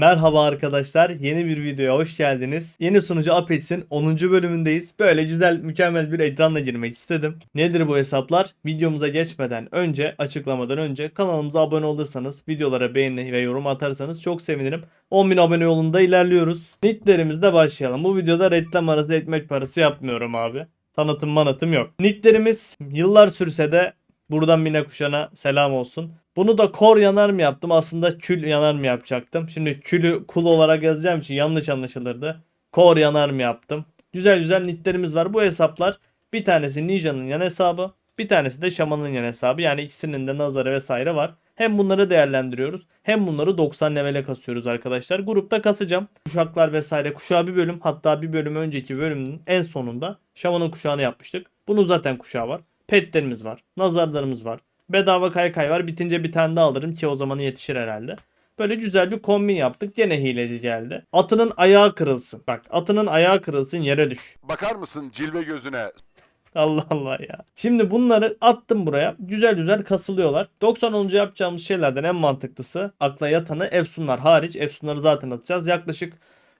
Merhaba arkadaşlar, yeni bir videoya hoş geldiniz. Yeni sunucu Apex'in 10. bölümündeyiz. Böyle güzel, mükemmel bir ekranla girmek istedim. Nedir bu hesaplar? Videomuza geçmeden önce, açıklamadan önce kanalımıza abone olursanız, videolara beğeni ve yorum atarsanız çok sevinirim. 10.000 abone yolunda ilerliyoruz. Nicklerimizle başlayalım. Bu videoda reklam arası ekmek parası yapmıyorum abi. Tanıtım manatım yok. Nicklerimiz yıllar sürse de buradan Mine Kuşan'a selam olsun. Bunu da kor yanar mı yaptım? Aslında kül yanar mı yapacaktım? Şimdi külü kul olarak yazacağım için yanlış anlaşılırdı. Kor yanar mı yaptım? Güzel güzel nicklerimiz var. Bu hesaplar bir tanesi Ninja'nın yan hesabı. Bir tanesi de Şaman'ın yan hesabı. Yani ikisinin de nazarı vesaire var. Hem bunları değerlendiriyoruz. Hem bunları 90 levele kasıyoruz arkadaşlar. Grupta kasacağım. Kuşaklar vesaire. Kuşağı bir bölüm hatta bir bölüm önceki bölümün en sonunda Şaman'ın kuşağını yapmıştık. Bunun zaten kuşağı var. Petlerimiz var. Nazarlarımız var. Bedava kaykay var. Bitince bir tane daha alırım ki o zaman yetişir herhalde. Böyle güzel bir kombin yaptık. Gene hileci geldi. Atının ayağı kırılsın. Bak atının ayağı kırılsın yere düş. Bakar mısın cilve gözüne? Allah Allah ya. Şimdi bunları attım buraya. Güzel güzel kasılıyorlar. 90 olunca yapacağımız şeylerden en mantıklısı akla yatanı Efsunlar hariç. Efsunları zaten atacağız. Yaklaşık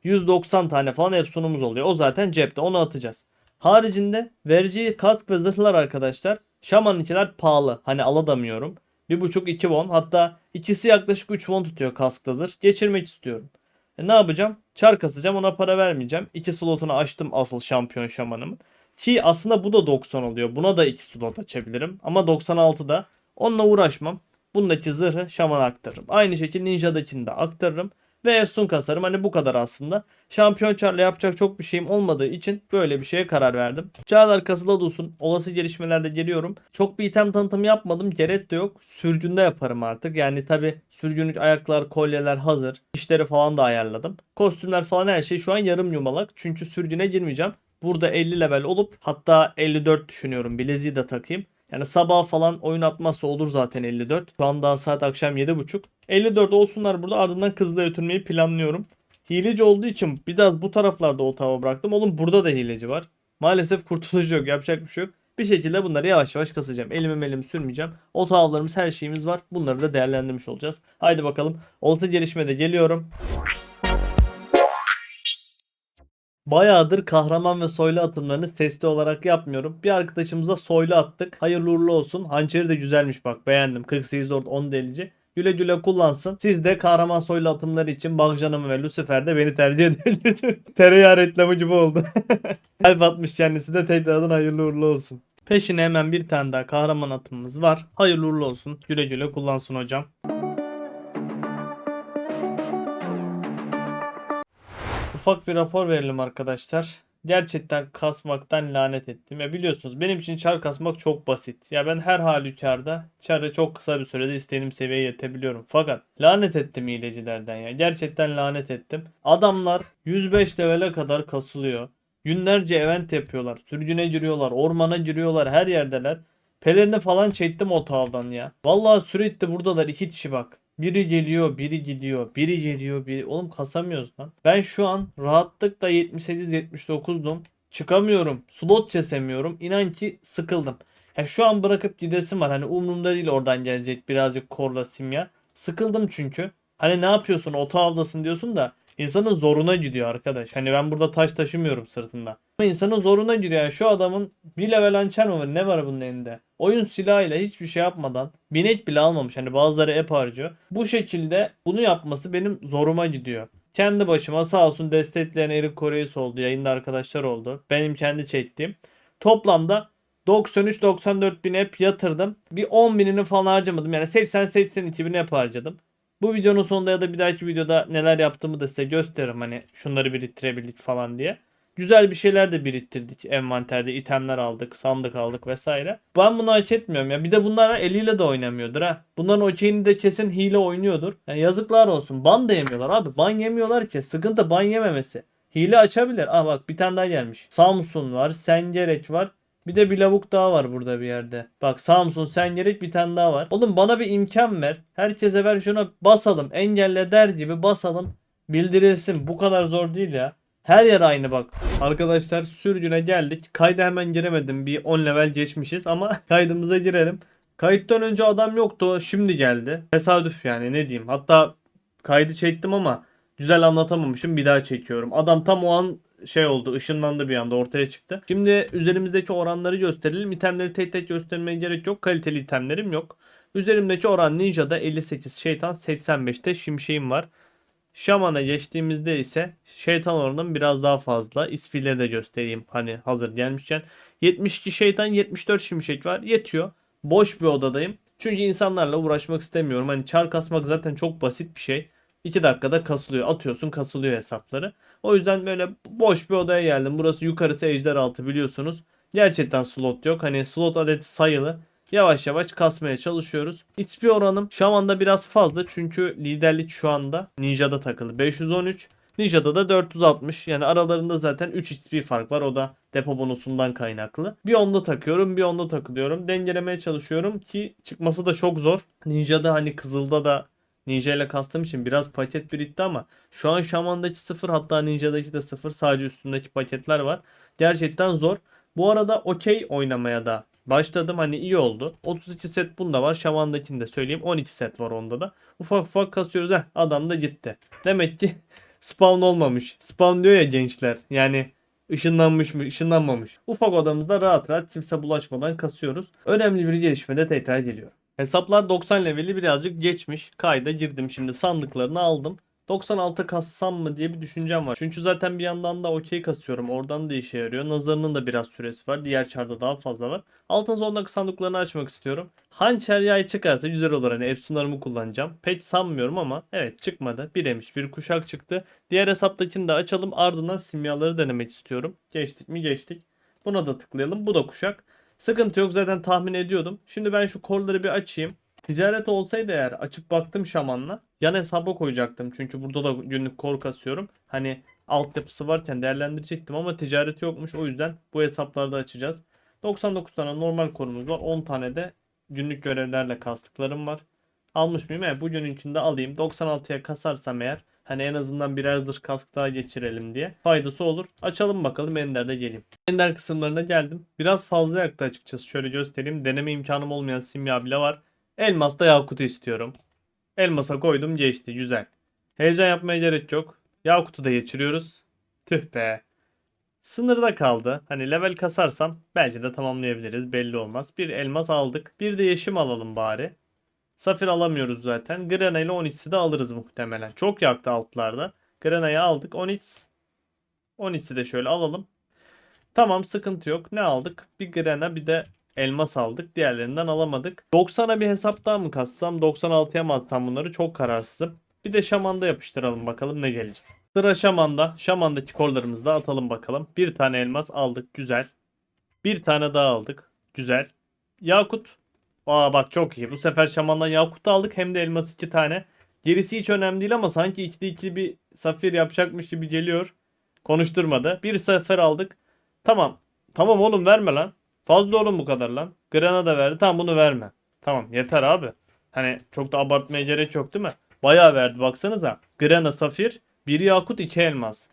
190 tane falan Efsunumuz oluyor. O zaten cepte. Onu atacağız. Haricinde vereceği kask ve zırhlar arkadaşlar. Şaman'ınkiler pahalı. Hani aladamıyorum. 1.5-2 won. Hatta ikisi yaklaşık 3 won tutuyor kaskta zırh. Geçirmek istiyorum. E ne yapacağım? Çar kasacağım ona para vermeyeceğim. 2 slotunu açtım asıl şampiyon şamanımın. Ki aslında bu da 90 oluyor. Buna da 2 slot açabilirim. Ama 96'da onunla uğraşmam. Bundaki zırhı şamana aktarırım. Aynı şekilde ninja'dakini de aktarırım. Ve Efsun kasarım. Hani bu kadar aslında. Şampiyon çarla yapacak çok bir şeyim olmadığı için böyle bir şeye karar verdim. Çağlar kasıla dursun. Olası gelişmelerde geliyorum. Çok bir item tanıtımı yapmadım. Gerek de yok. Sürgünde yaparım artık. Yani tabi sürgünlük ayaklar, kolyeler hazır. İşleri falan da ayarladım. Kostümler falan her şey şu an yarım yumalak. Çünkü sürgüne girmeyeceğim. Burada 50 level olup hatta 54 düşünüyorum. Bileziği de takayım. Yani sabah falan oyun atmazsa olur zaten 54. Şu an daha saat akşam 7.30. 54 olsunlar burada ardından kızla götürmeyi planlıyorum. Hileci olduğu için biraz bu taraflarda otava bıraktım. Oğlum burada da hileci var. Maalesef kurtuluş yok. Yapacak bir şey yok. Bir şekilde bunları yavaş yavaş kasacağım. Elimi elimi sürmeyeceğim. Otavlarımız her şeyimiz var. Bunları da değerlendirmiş olacağız. Haydi bakalım. Olta gelişmede geliyorum. Bayağıdır kahraman ve soylu atımlarını testi olarak yapmıyorum. Bir arkadaşımıza soylu attık. Hayırlı uğurlu olsun. Hançeri de güzelmiş bak beğendim. 48 ort 10 delici. Güle güle kullansın. Siz de kahraman soylu atımları için Bagcanım ve Lucifer'de beni tercih edebilirsiniz. Tereyağı reklamı gibi oldu. Kalp atmış kendisi de tekrardan hayırlı uğurlu olsun. Peşine hemen bir tane daha kahraman atımımız var. Hayırlı uğurlu olsun. Güle güle kullansın hocam. Ufak bir rapor verelim arkadaşlar. Gerçekten kasmaktan lanet ettim. Ya biliyorsunuz benim için çar kasmak çok basit. Ya ben her halükarda çarı çok kısa bir sürede istediğim seviyeye yetebiliyorum. Fakat lanet ettim hilecilerden ya. Gerçekten lanet ettim. Adamlar 105 levele kadar kasılıyor. Günlerce event yapıyorlar. Sürgüne giriyorlar. Ormana giriyorlar. Her yerdeler. Pelerini falan çektim o tavdan ya. Vallahi sürekli buradalar iki kişi bak. Biri geliyor, biri gidiyor, biri geliyor, biri... Oğlum kasamıyoruz lan. Ben şu an rahatlıkla 78-79'dum. Çıkamıyorum. Slot kesemiyorum. İnan ki sıkıldım. Ya şu an bırakıp gidesim var. Hani umurumda değil oradan gelecek birazcık korla simya. Sıkıldım çünkü. Hani ne yapıyorsun? Oto avdasın diyorsun da insanın zoruna gidiyor arkadaş. Hani ben burada taş taşımıyorum sırtında. Ama insanın zoruna gidiyor. Yani şu adamın bir level hançer mi var? Ne var bunun elinde? Oyun silahıyla hiçbir şey yapmadan binek bile almamış. Hani bazıları ep harcıyor. Bu şekilde bunu yapması benim zoruma gidiyor. Kendi başıma sağ olsun destekleyen Erik Koreus oldu. Yayında arkadaşlar oldu. Benim kendi çektiğim. Toplamda 93-94 bin ep yatırdım. Bir 10 binini falan harcamadım. Yani 80-82 bin ep harcadım. Bu videonun sonunda ya da bir dahaki videoda neler yaptığımı da size gösteririm. Hani şunları biriktirebildik falan diye. Güzel bir şeyler de biriktirdik envanterde. itemler aldık, sandık aldık vesaire. Ben bunu hak etmiyorum ya. Bir de bunlar eliyle de oynamıyordur ha. Bunların okeyini de kesin hile oynuyordur. Yani yazıklar olsun. Ban da yemiyorlar abi. Ban yemiyorlar ki. Sıkıntı ban yememesi. Hile açabilir. Aa bak bir tane daha gelmiş. Samsun var, Sengerek var. Bir de bir lavuk daha var burada bir yerde. Bak Samsun sen gerek bir tane daha var. Oğlum bana bir imkan ver. Herkese ver şuna basalım. Engelle der gibi basalım. Bildirilsin. Bu kadar zor değil ya. Her yer aynı bak. Arkadaşlar sürgüne geldik. Kayda hemen giremedim. Bir 10 level geçmişiz ama kaydımıza girelim. Kayıttan önce adam yoktu. Şimdi geldi. Tesadüf yani ne diyeyim. Hatta kaydı çektim ama Güzel anlatamamışım bir daha çekiyorum. Adam tam o an şey oldu ışınlandı bir anda ortaya çıktı. Şimdi üzerimizdeki oranları gösterelim. İtemleri tek tek göstermeye gerek yok. Kaliteli itemlerim yok. Üzerimdeki oran Ninja'da 58, Şeytan 85'te Şimşeğim var. Şaman'a geçtiğimizde ise şeytan oranım biraz daha fazla. İspileri de göstereyim hani hazır gelmişken. 72 şeytan 74 şimşek var. Yetiyor. Boş bir odadayım. Çünkü insanlarla uğraşmak istemiyorum. Hani çar kasmak zaten çok basit bir şey. 2 dakikada kasılıyor. Atıyorsun kasılıyor hesapları. O yüzden böyle boş bir odaya geldim. Burası yukarısı ejderhaltı biliyorsunuz. Gerçekten slot yok. Hani slot adeti sayılı. Yavaş yavaş kasmaya çalışıyoruz. XP oranım Şaman'da biraz fazla çünkü liderlik şu anda Ninja'da takılı. 513. Ninja'da da 460. Yani aralarında zaten 3 XP fark var. O da depo bonusundan kaynaklı. Bir onda takıyorum, bir onda takılıyorum. Dengelemeye çalışıyorum ki çıkması da çok zor. Ninja'da hani Kızıl'da da Ninja ile kastım için biraz paket birikti ama şu an Şaman'daki 0 hatta Ninja'daki de 0 sadece üstündeki paketler var. Gerçekten zor. Bu arada okey oynamaya da başladım. Hani iyi oldu. 32 set bunda var. Şaman'dakini de söyleyeyim. 12 set var onda da. Ufak ufak kasıyoruz. Heh, adam da gitti. Demek ki spawn olmamış. Spawn diyor ya gençler. Yani ışınlanmış mı, ışınlanmamış. Ufak odamızda rahat rahat kimse bulaşmadan kasıyoruz. Önemli bir gelişme de tekrar geliyor. Hesaplar 90 leveli birazcık geçmiş. Kayda girdim şimdi sandıklarını aldım. 96 kassam mı diye bir düşüncem var. Çünkü zaten bir yandan da okey kasıyorum. Oradan da işe yarıyor. Nazarının da biraz süresi var. Diğer çarda daha fazla var. Altın sondaki sandıklarını açmak istiyorum. Hançer yay çıkarsa güzel olur. Hani efsunlarımı kullanacağım. Pek sanmıyorum ama evet çıkmadı. Bir emiş bir kuşak çıktı. Diğer hesaptakini de açalım. Ardından simyaları denemek istiyorum. Geçtik mi geçtik. Buna da tıklayalım. Bu da kuşak. Sıkıntı yok zaten tahmin ediyordum. Şimdi ben şu kolları bir açayım. Ticaret olsaydı eğer açıp baktım şamanla yan hesaba koyacaktım. Çünkü burada da günlük kor kasıyorum. Hani altyapısı varken değerlendirecektim ama ticareti yokmuş. O yüzden bu hesaplarda açacağız. 99 tane normal korumuz var. 10 tane de günlük görevlerle kastıklarım var. Almış mıyım? Evet bugününkini de alayım. 96'ya kasarsam eğer hani en azından birer zırh kask daha geçirelim diye faydası olur. Açalım bakalım Ender'de geleyim. Ender kısımlarına geldim. Biraz fazla yaktı açıkçası. Şöyle göstereyim. Deneme imkanım olmayan simya bile var. Elmas'ta Yakut'u istiyorum. Elmas'a koydum geçti. Güzel. Heyecan yapmaya gerek yok. Yakut'u da geçiriyoruz. Tüh be. Sınırda kaldı. Hani level kasarsam belki de tamamlayabiliriz. Belli olmaz. Bir elmas aldık. Bir de yeşim alalım bari. Safir alamıyoruz zaten. Grena ile Onyx'i de alırız muhtemelen. Çok yaktı altlarda. Grena'yı aldık. Onyx. Onyx'i de şöyle alalım. Tamam sıkıntı yok. Ne aldık? Bir Grena bir de elmas aldık. Diğerlerinden alamadık. 90'a bir hesap daha mı kassam? 96'ya mı atsam bunları? Çok kararsızım. Bir de şamanda yapıştıralım bakalım ne gelecek. Sıra şamanda. Şamandaki korlarımızı da atalım bakalım. Bir tane elmas aldık. Güzel. Bir tane daha aldık. Güzel. Yakut. Aa bak çok iyi. Bu sefer şamandan yakut aldık. Hem de elmas iki tane. Gerisi hiç önemli değil ama sanki ikili ikili bir safir yapacakmış gibi geliyor. Konuşturmadı. Bir sefer aldık. Tamam. Tamam oğlum verme lan. Fazla oğlum bu kadar lan. Granada verdi. Tamam bunu verme. Tamam yeter abi. Hani çok da abartmaya gerek yok değil mi? Bayağı verdi baksanıza. Grana safir, bir yakut, iki elmas.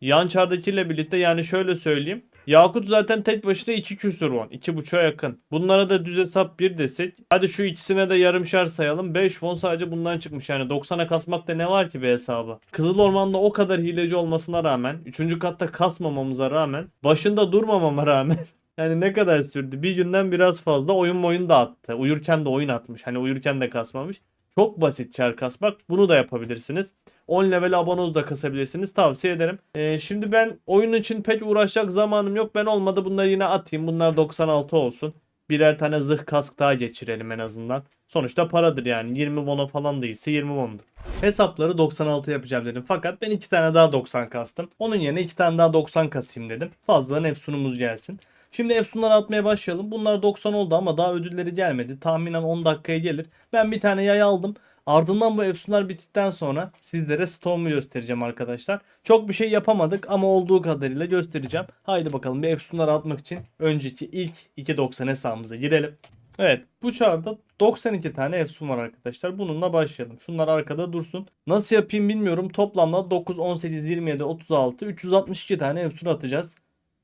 Yan çardakiyle birlikte yani şöyle söyleyeyim. Yakut zaten tek başına 2 küsur won. 2.5'a yakın. Bunlara da düz hesap 1 desek. Hadi şu ikisine de yarımşar sayalım. 5 won sadece bundan çıkmış. Yani 90'a kasmakta ne var ki bir hesabı? Kızıl Orman'da o kadar hileci olmasına rağmen. 3. katta kasmamamıza rağmen. Başında durmamama rağmen. Yani ne kadar sürdü? Bir günden biraz fazla oyun oyun da attı. Uyurken de oyun atmış. Hani uyurken de kasmamış. Çok basit çar kasmak. Bunu da yapabilirsiniz. 10 level abonoz da kasabilirsiniz. Tavsiye ederim. Ee, şimdi ben oyun için pek uğraşacak zamanım yok. Ben olmadı bunları yine atayım. Bunlar 96 olsun. Birer tane zırh kask daha geçirelim en azından. Sonuçta paradır yani. 20 won'a falan değilse 20 won'dur. Hesapları 96 yapacağım dedim. Fakat ben 2 tane daha 90 kastım. Onun yerine 2 tane daha 90 kasayım dedim. Fazladan efsunumuz gelsin. Şimdi efsunları atmaya başlayalım. Bunlar 90 oldu ama daha ödülleri gelmedi. Tahminen 10 dakikaya gelir. Ben bir tane yay aldım. Ardından bu efsunlar bittikten sonra sizlere Storm'u göstereceğim arkadaşlar. Çok bir şey yapamadık ama olduğu kadarıyla göstereceğim. Haydi bakalım bir efsunları atmak için önceki ilk 2.90 hesabımıza girelim. Evet bu çarda 92 tane efsun var arkadaşlar. Bununla başlayalım. Şunlar arkada dursun. Nasıl yapayım bilmiyorum. Toplamda 9, 18, 27, 36, 362 tane efsun atacağız.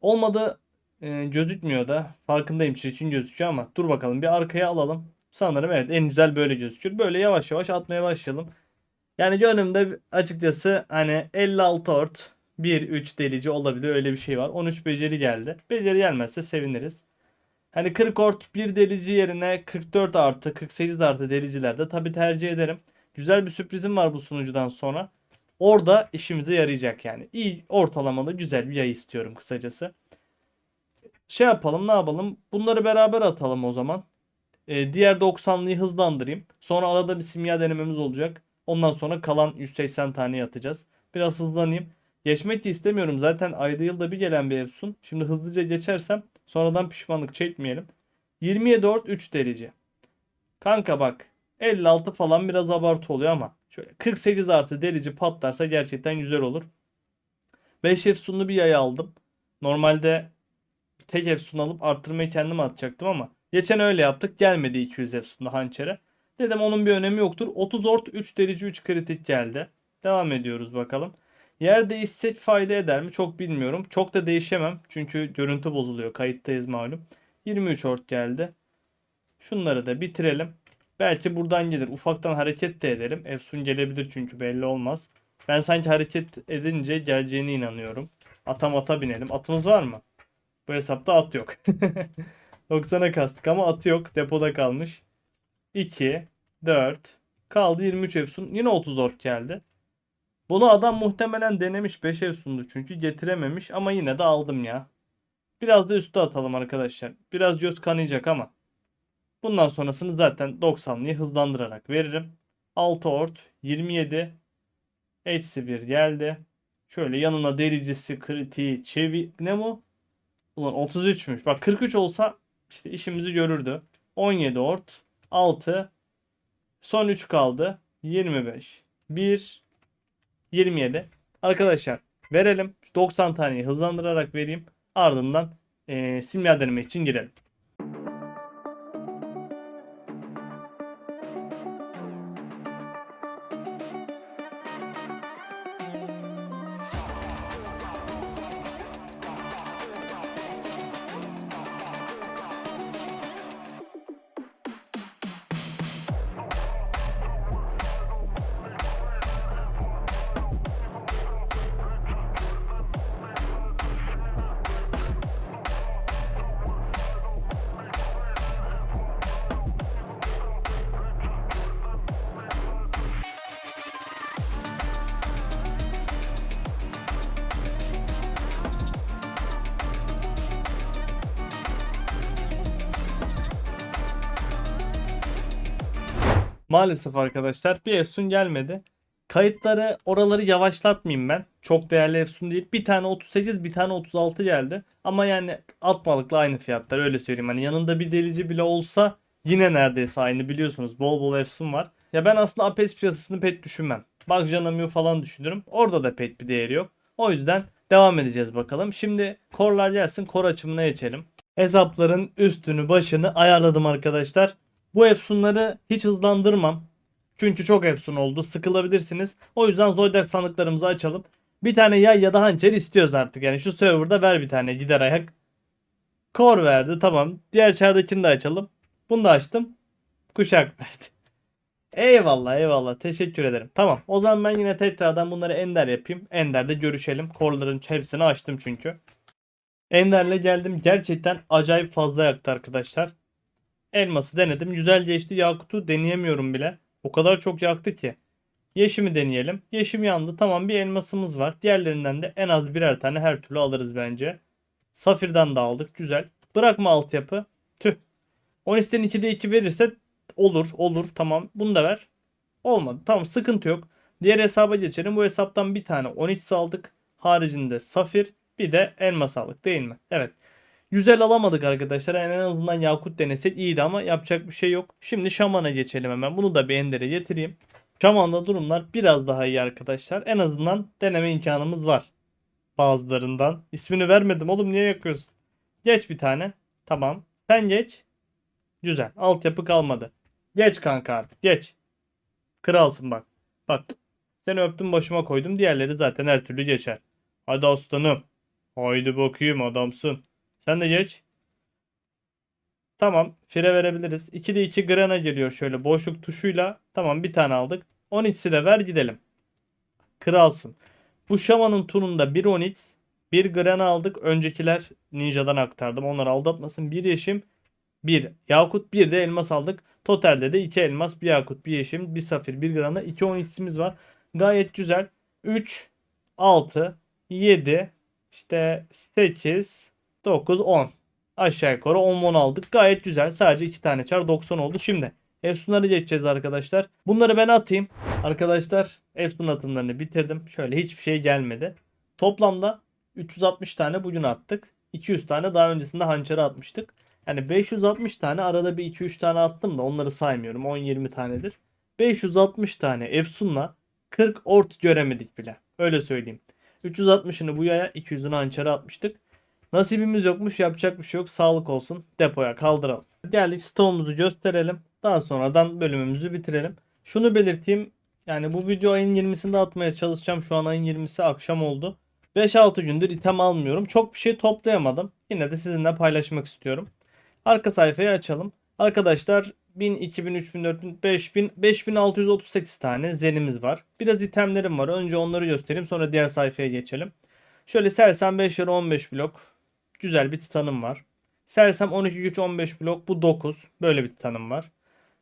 Olmadı e, gözükmüyor da. Farkındayım çirkin gözüküyor ama dur bakalım bir arkaya alalım. Sanırım evet en güzel böyle gözüküyor. Böyle yavaş yavaş atmaya başlayalım. Yani gönlümde açıkçası hani 56 ort 1-3 delici olabilir öyle bir şey var. 13 beceri geldi. Beceri gelmezse seviniriz. Hani 40 ort 1 delici yerine 44 artı 48 artı delicilerde tabi tercih ederim. Güzel bir sürprizim var bu sunucudan sonra. Orada işimize yarayacak yani. İyi ortalamalı güzel bir yay istiyorum kısacası. Şey yapalım ne yapalım? Bunları beraber atalım o zaman. Ee, diğer 90'lıyı hızlandırayım. Sonra arada bir simya denememiz olacak. Ondan sonra kalan 180 tane atacağız. Biraz hızlanayım. Geçmek de istemiyorum. Zaten ayda yılda bir gelen bir Efsun. Şimdi hızlıca geçersem sonradan pişmanlık çekmeyelim. 27 ort 3 derece. Kanka bak 56 falan biraz abartı oluyor ama şöyle 48 artı delici patlarsa gerçekten güzel olur. 5 Efsunlu bir yay aldım. Normalde tek Efsun alıp arttırmayı kendim atacaktım ama geçen öyle yaptık. Gelmedi 200 Efsunlu hançere. Dedim onun bir önemi yoktur. 30 ort 3 delici 3 kritik geldi. Devam ediyoruz bakalım. Yer değişsek fayda eder mi? Çok bilmiyorum. Çok da değişemem. Çünkü görüntü bozuluyor. Kayıttayız malum. 23 ort geldi. Şunları da bitirelim. Belki buradan gelir. Ufaktan hareket de ederim. Efsun gelebilir çünkü belli olmaz. Ben sanki hareket edince geleceğine inanıyorum. Ata mata binelim. Atımız var mı? Bu hesapta at yok. 90'a kastık ama atı yok. Depoda kalmış. 2, 4, kaldı 23 Efsun. Yine 30 ork geldi. Bunu adam muhtemelen denemiş 5 Efsun'du çünkü getirememiş ama yine de aldım ya. Biraz da üstü atalım arkadaşlar. Biraz göz kanayacak ama. Bundan sonrasını zaten 90'lıyı hızlandırarak veririm. 6 ort 27 eksi 1 geldi. Şöyle yanına dericisi kritiği çevi ne bu? Ulan 33'müş. Bak 43 olsa işte işimizi görürdü. 17 ort 6 son 3 kaldı. 25 1 27 Arkadaşlar verelim. 90 taneyi hızlandırarak vereyim. Ardından eee simya deneme için girelim. Maalesef arkadaşlar bir Efsun gelmedi. Kayıtları oraları yavaşlatmayayım ben. Çok değerli Efsun değil. Bir tane 38 bir tane 36 geldi. Ama yani atmalıkla aynı fiyatlar öyle söyleyeyim. Hani yanında bir delici bile olsa yine neredeyse aynı biliyorsunuz. Bol bol Efsun var. Ya ben aslında Apex piyasasını pek düşünmem. Bakjanamio falan düşünürüm. Orada da pek bir değeri yok. O yüzden devam edeceğiz bakalım. Şimdi korlar gelsin kor açımına geçelim. Hesapların üstünü başını ayarladım arkadaşlar. Bu Efsunları hiç hızlandırmam. Çünkü çok Efsun oldu. Sıkılabilirsiniz. O yüzden Zodiac sandıklarımızı açalım. Bir tane yay ya da hançer istiyoruz artık. Yani şu serverda ver bir tane gider ayak. Kor verdi tamam. Diğer çardakini de açalım. Bunu da açtım. Kuşak verdi. Eyvallah eyvallah teşekkür ederim. Tamam o zaman ben yine tekrardan bunları Ender yapayım. Ender'de görüşelim. Korların hepsini açtım çünkü. Ender'le geldim. Gerçekten acayip fazla yaktı arkadaşlar. Elması denedim. Güzel geçti. Yakut'u deneyemiyorum bile. O kadar çok yaktı ki. Yeşimi deneyelim. Yeşim yandı. Tamam bir elmasımız var. Diğerlerinden de en az birer tane her türlü alırız bence. Safir'den de aldık. Güzel. Bırakma altyapı. Tüh. 10 2'de 2 verirse olur. Olur. Tamam. Bunu da ver. Olmadı. Tamam sıkıntı yok. Diğer hesaba geçelim. Bu hesaptan bir tane 13 aldık. Haricinde Safir bir de elmas aldık değil mi? Evet. Güzel alamadık arkadaşlar. Yani en azından Yakut denesek iyiydi ama yapacak bir şey yok. Şimdi Şaman'a geçelim hemen. Bunu da bir Ender'e getireyim. Şaman'da durumlar biraz daha iyi arkadaşlar. En azından deneme imkanımız var. Bazılarından. İsmini vermedim oğlum niye yakıyorsun? Geç bir tane. Tamam. Sen geç. Güzel. Altyapı kalmadı. Geç kanka artık. Geç. Kralsın bak. Bak. Seni öptüm başıma koydum. Diğerleri zaten her türlü geçer. Hadi aslanım. Haydi bakayım adamsın. Sen de geç. Tamam. Fire verebiliriz. 2'de 2 Grana geliyor şöyle boşluk tuşuyla. Tamam bir tane aldık. Onyx'i de ver gidelim. Kralsın. Bu Şaman'ın turunda bir Onyx, bir Gren aldık. Öncekiler Ninja'dan aktardım. Onları aldatmasın. Bir yeşim, bir Yakut, bir de elmas aldık. Totalde de iki elmas, bir Yakut, bir yeşim, bir safir, bir Gran'a, iki Onyx'imiz var. Gayet güzel. 3, 6, 7, işte 8, 9, 10. Aşağı yukarı 10 10 aldık. Gayet güzel. Sadece 2 tane çar 90 oldu. Şimdi Efsunları geçeceğiz arkadaşlar. Bunları ben atayım. Arkadaşlar Efsun atımlarını bitirdim. Şöyle hiçbir şey gelmedi. Toplamda 360 tane bugün attık. 200 tane daha öncesinde hançere atmıştık. Yani 560 tane arada bir 2-3 tane attım da onları saymıyorum. 10-20 tanedir. 560 tane Efsun'la 40 ort göremedik bile. Öyle söyleyeyim. 360'ını bu yaya 200'ünü hançere atmıştık. Nasibimiz yokmuş yapacak bir şey yok. Sağlık olsun. Depoya kaldıralım. Geldik stoğumuzu gösterelim. Daha sonradan bölümümüzü bitirelim. Şunu belirteyim. Yani bu video ayın 20'sinde atmaya çalışacağım. Şu an ayın 20'si akşam oldu. 5-6 gündür item almıyorum. Çok bir şey toplayamadım. Yine de sizinle paylaşmak istiyorum. Arka sayfayı açalım. Arkadaşlar 1000, 2000, 3000, 4000, 5000, 5638 tane zenimiz var. Biraz itemlerim var. Önce onları göstereyim sonra diğer sayfaya geçelim. Şöyle sersem 5 yarı 15 blok. Güzel bir titanım var. Sersem 12 güç 15 blok. Bu 9. Böyle bir titanım var.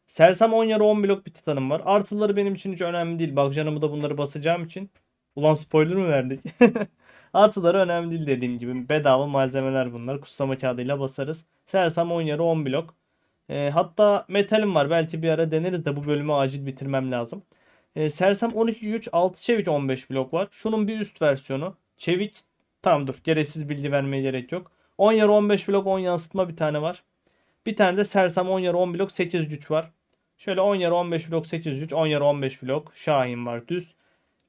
Sersem 10 yarı 10 blok bir titanım var. Artıları benim için hiç önemli değil. Bak canımı da bunları basacağım için. Ulan spoiler mı verdik? Artıları önemli değil dediğim gibi. Bedava malzemeler bunlar. Kutsama kağıdıyla basarız. Sersem 10 yarı 10 blok. Ee, hatta metalim var. Belki bir ara deneriz de bu bölümü acil bitirmem lazım. Ee, Sersem 12 güç 6 çevik 15 blok var. Şunun bir üst versiyonu. Çevik tamam dur. Gereksiz bilgi vermeye gerek yok. 10 yarı 15 blok 10 yansıtma bir tane var. Bir tane de Sersem 10 yarı 10 blok 8 güç var. Şöyle 10 yarı 15 blok 8 güç 10 yarı 15 blok Şahin var düz.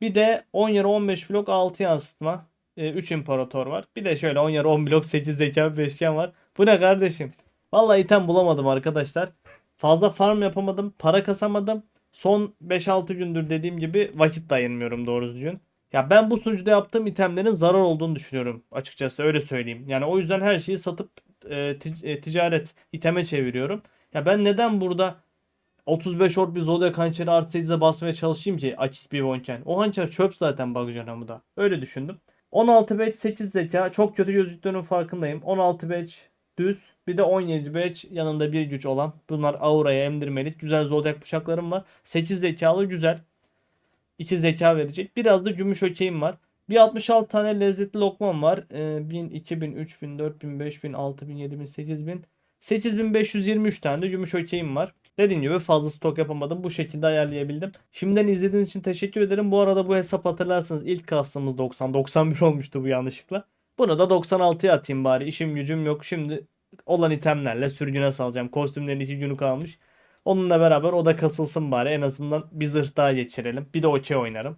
Bir de 10 yarı 15 blok 6 yansıtma. 3 imparator var. Bir de şöyle 10 yarı 10 blok 8 zeka beşgen var. Bu ne kardeşim? Vallahi item bulamadım arkadaşlar. Fazla farm yapamadım. Para kasamadım. Son 5-6 gündür dediğim gibi vakit dayanmıyorum doğru düzgün. Ya ben bu sunucuda yaptığım itemlerin zarar olduğunu düşünüyorum açıkçası öyle söyleyeyim. Yani o yüzden her şeyi satıp e, e, ticaret iteme çeviriyorum. Ya ben neden burada 35 ort bir Zodiac hançeri artı 8'e basmaya çalışayım ki Akik bir bonken. O hançer çöp zaten Bagjanamı da. Öyle düşündüm. 16 batch 8 zeka. Çok kötü gözüktüğünün farkındayım. 16 batch düz. Bir de 17 batch yanında bir güç olan. Bunlar auraya emdirmelik. Güzel Zodiac bıçaklarım var. 8 zekalı güzel. 2 zeka verecek. Biraz da gümüş okeyim var. Bir 66 tane lezzetli lokmam var. Ee, 1000, 2000, 3000, 4000, 5000, 6000, 7000, 8000. 8523 tane de gümüş okeyim var. Dediğim gibi fazla stok yapamadım. Bu şekilde ayarlayabildim. Şimdiden izlediğiniz için teşekkür ederim. Bu arada bu hesap hatırlarsanız ilk kastımız 90. 91 olmuştu bu yanlışlıkla. Bunu da 96'ya atayım bari. İşim gücüm yok. Şimdi olan itemlerle sürgüne salacağım. Kostümlerin 2 günü kalmış. Onunla beraber o da kasılsın bari. En azından bir zırh daha geçirelim. Bir de okey oynarım.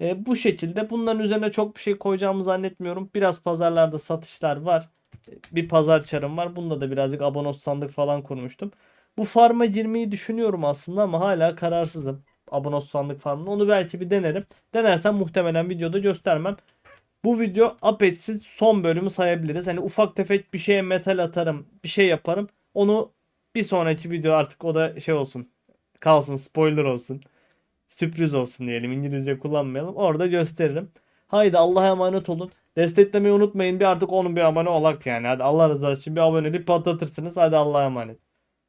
E, bu şekilde bunların üzerine çok bir şey koyacağımı zannetmiyorum. Biraz pazarlarda satışlar var. E, Bir pazar çarım var. Bunda da birazcık abonos sandık falan kurmuştum. Bu farma girmeyi düşünüyorum aslında ama hala kararsızım. Abonos sandık farmını. Onu belki bir denerim. Denersem muhtemelen videoda göstermem. Bu video Apex'in son bölümü sayabiliriz. Hani ufak tefek bir şeye metal atarım. Bir şey yaparım. Onu bir sonraki video artık o da şey olsun. Kalsın spoiler olsun. Sürpriz olsun diyelim. İngilizce kullanmayalım. Orada gösteririm. Haydi Allah'a emanet olun. Desteklemeyi unutmayın. Bir artık onun bir abone olak yani. Hadi Allah rızası için bir abonelik patlatırsınız. Hadi Allah'a emanet.